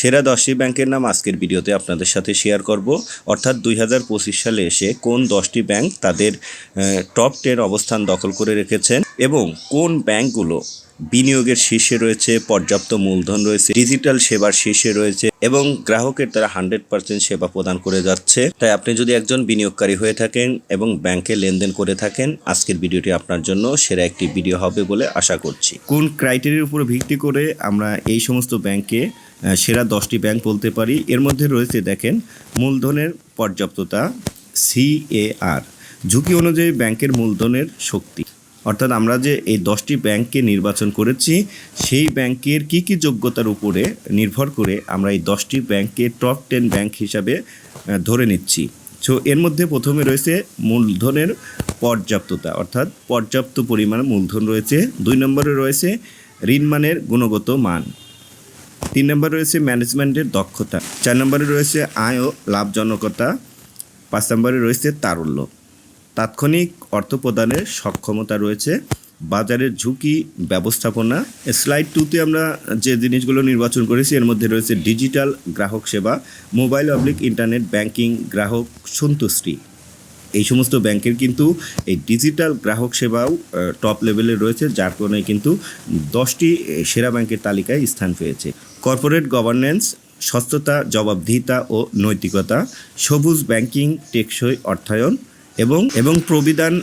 সেরা দশটি ব্যাংকের নাম আজকের ভিডিওতে আপনাদের সাথে শেয়ার করব। অর্থাৎ দুই হাজার পঁচিশ সালে এসে কোন দশটি ব্যাংক তাদের টপ টেন অবস্থান দখল করে রেখেছেন এবং কোন ব্যাংকগুলো বিনিয়োগের শীর্ষে রয়েছে, পর্যাপ্ত মূলধন রয়েছে, ডিজিটাল সেবার শীর্ষে রয়েছে এবং গ্রাহকের তারা হান্ড্রেড পার্সেন্ট সেবা প্রদান করে যাচ্ছে। তাই আপনি যদি একজন বিনিয়োগকারী হয়ে থাকেন এবং ব্যাংকে লেনদেন করে থাকেন, আজকের ভিডিওটি আপনার জন্য সেরা একটি ভিডিও হবে বলে আশা করছি। কোন ক্রাইটেরিয়ার উপর ভিত্তি করে আমরা এই সমস্ত ব্যাংকে সেরা দশটি ব্যাংক বলতে পারি, এর মধ্যে রয়েছে দেখেন মূলধনের পর্যাপ্ততা সিএআর ঝুঁকি অনুযায়ী ব্যাংকের মূলধনের শক্তি। অর্থাৎ আমরা যে এই দশটি ব্যাংককে নির্বাচন করেছি, সেই ব্যাংকের কি কি যোগ্যতার উপরে নির্ভর করে আমরা এই দশটি ব্যাংককে টপ টেন ব্যাংক হিসাবে ধরে নিচ্ছি। সো এর মধ্যে প্রথমে রয়েছে মূলধনের পর্যাপ্ততা, অর্থাৎ পর্যাপ্ত পরিমাণ মূলধন রয়েছে। দুই নম্বরে রয়েছে ঋণমানের গুণগত মান। তিন নম্বরে রয়েছে ম্যানেজমেন্টের দক্ষতা। চার নম্বরে রয়েছে আয় ও লাভজনকতা। পাঁচ নম্বরে রয়েছে তারল্য। তাৎক্ষণিক অর্থ প্রদানের সক্ষমতা রয়েছে। বাজারের ঝুঁকি, ব্যবস্থাপনা। স্লাইড টুতে আমরা যে জিনিসগুলো নির্বাচন করেছি, এর মধ্যে রয়েছে ডিজিটাল গ্রাহক সেবা মোবাইল পাবলিক ইন্টারনেট ব্যাংকিং গ্রাহক সন্তুষ্টি। এই সমস্ত ব্যাংকের কিন্তু এই ডিজিটাল গ্রাহক সেবাও টপ লেভেলে রয়েছে, যার কারণে কিন্তু দশটি সেরা ব্যাংকের তালিকায় স্থান পেয়েছে। কর্পোরেট গভর্নেন্স স্বচ্ছতা জবাবদিহিতা ও নৈতিকতা, সবুজ ব্যাংকিং, টেকসই অর্থায়ন এবং এবং প্রবিধান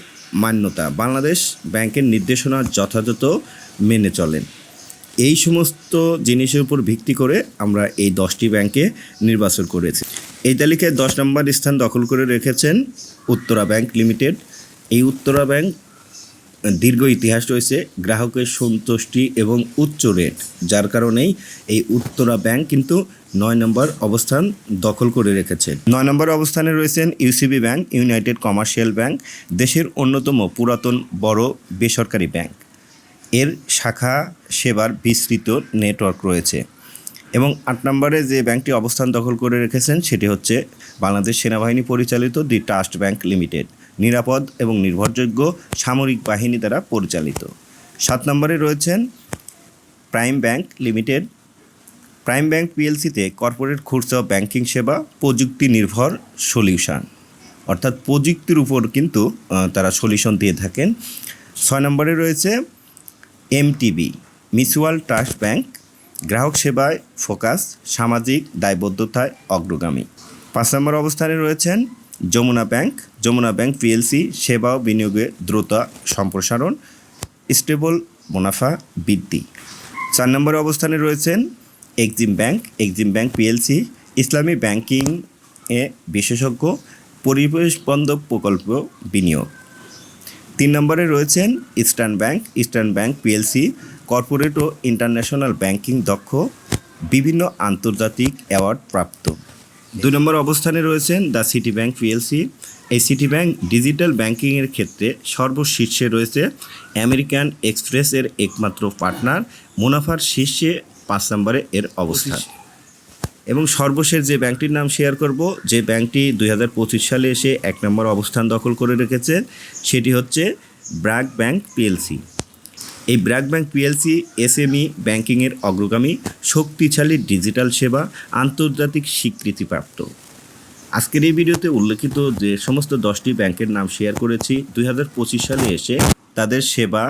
মান্যতা বাংলাদেশ ব্যাংকের নির্দেশনা যথাযথ মেনে চলেন। এই সমস্ত জিনিসের উপর ভিত্তি করে আমরা এই দশটি ব্যাংকে নির্বাচন করেছি। এই তালিকায় দশ নম্বর স্থান দখল করে রেখেছেন উত্তরা ব্যাংক লিমিটেড। এই উত্তরা ব্যাংক দীর্ঘ ইতিহাস রয়েছে, গ্রাহকের সন্তুষ্টি এবং উচ্চ রেট, যার কারণেই এই উত্তরা ব্যাংক কিন্তু নয় নম্বর অবস্থান দখল করে রেখেছে। নয় নম্বর অবস্থানে রয়েছেন UCB Bank, United Commercial Bank, দেশের অন্যতম পুরাতন বড় বেসরকারি ব্যাংক। এর শাখা সেবার বিস্তৃত নেটওয়ার্ক রয়েছে এবং আট নম্বরে যে ব্যাংকটি অবস্থান দখল করে রেখেছেন সেটি হচ্ছে বাংলাদেশ সেনাবাহিনী পরিচালিত দি ট্রাস্ট ব্যাংক লিমিটেড। নিরাপদ এবং নির্ভরযোগ্য সামরিক বাহিনী দ্বারা পরিচালিত। সাত নম্বরে রয়েছেন Prime Bank Limited. Prime Bank পিএলসিতে corporate খুচরা ব্যাংকিং সেবা, প্রযুক্তি নির্ভর সলিউশন। অর্থাৎ প্রযুক্তির উপর কিন্তু তারা সলিউশন দিয়ে থাকেন। ছয় নম্বরে রয়েছে এমটিবি মিউচুয়াল ট্রাস্ট ব্যাংক, গ্রাহক সেবায় ফোকাস, সামাজিক দায়বদ্ধতায় অগ্রগামী। পাঁচ নম্বর অবস্থানে রয়েছেন Jamuna Bank Jamuna Bank PLC সেবা ও বিনিয়োগে দ্রুত সম্প্রসারণ, স্টেবল মুনাফা বৃদ্ধি। চার নম্বরে অবস্থানে রয়েছেন Exim Bank Exim Bank PLC ইসলামী ব্যাংকিং এ বিশেষজ্ঞ, পরিবেশ বান্ধব প্রকল্প বিনিয়োগ। তিন নম্বরে রয়েছেন Eastern Bank Eastern Bank PLC corporate ও ইন্টারন্যাশনাল ব্যাংকিং দক্ষ, বিভিন্ন আন্তর্জাতিক অ্যাওয়ার্ড প্রাপ্ত। দুই নম্বর অবস্থানে রয়েছেন দ্য সিটি ব্যাংক পিএলসি। এই সিটি ব্যাংক ডিজিটাল ব্যাংকিংয়ের ক্ষেত্রে সর্বশীর্ষে রয়েছে আমেরিকান এক্সপ্রেসের একমাত্র পার্টনার মুনাফার শীর্ষে পাঁচ নম্বরে এর অবস্থান। এবং সর্বশেষ যে ব্যাংকটির নাম শেয়ার করব যে ব্যাংকটি দুই হাজার পঁচিশ সালে এসে এক নম্বর অবস্থান দখল করে রেখেছে সেটি হচ্ছে ব্র্যাক ব্যাংক পিএলসি। এই ব্র্যাক ব্যাংক পিএলসি এসএমই ব্যাংকিংয়ের অগ্রগামী, শক্তিশালী ডিজিটাল সেবা, আন্তর্জাতিক স্বীকৃতিপ্রাপ্ত। আজকের এই ভিডিওতে উল্লেখিত যে সমস্ত দশটি ব্যাংকের নাম শেয়ার করেছি, দুই হাজার পঁচিশ সালে এসে তাদের সেবা,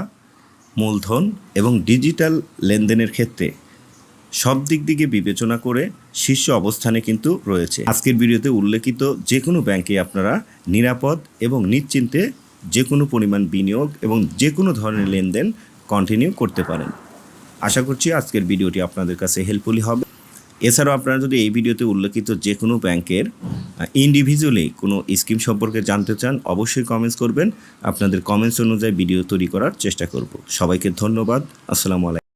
মূলধন এবং ডিজিটাল লেনদেনের ক্ষেত্রে সব দিক দিকে বিবেচনা করে শীর্ষ অবস্থানে কিন্তু রয়েছে। আজকের ভিডিওতে উল্লেখিত যে কোনো ব্যাংকে আপনারা নিরাপদ এবং নিশ্চিন্তে যে কোনো পরিমাণ বিনিয়োগ এবং যে কোনো ধরনের লেনদেন কন্টিনিউ করতে পারেন। আশা করছি আজকের ভিডিওটি আপনাদের কাছে হেল্পফুলি হবে। এছাড়াও আপনারা যদি এই ভিডিওতে উল্লেখিত যে কোনো ব্যাংকের ইন্ডিভিজুয়ালি কোনো স্কিম সম্পর্কে জানতে চান, অবশ্যই কমেন্টস করবেন। আপনাদের কমেন্টস অনুযায়ী ভিডিও তৈরি করার চেষ্টা করব। সবাইকে ধন্যবাদ। আসসালামু আলাইকুম।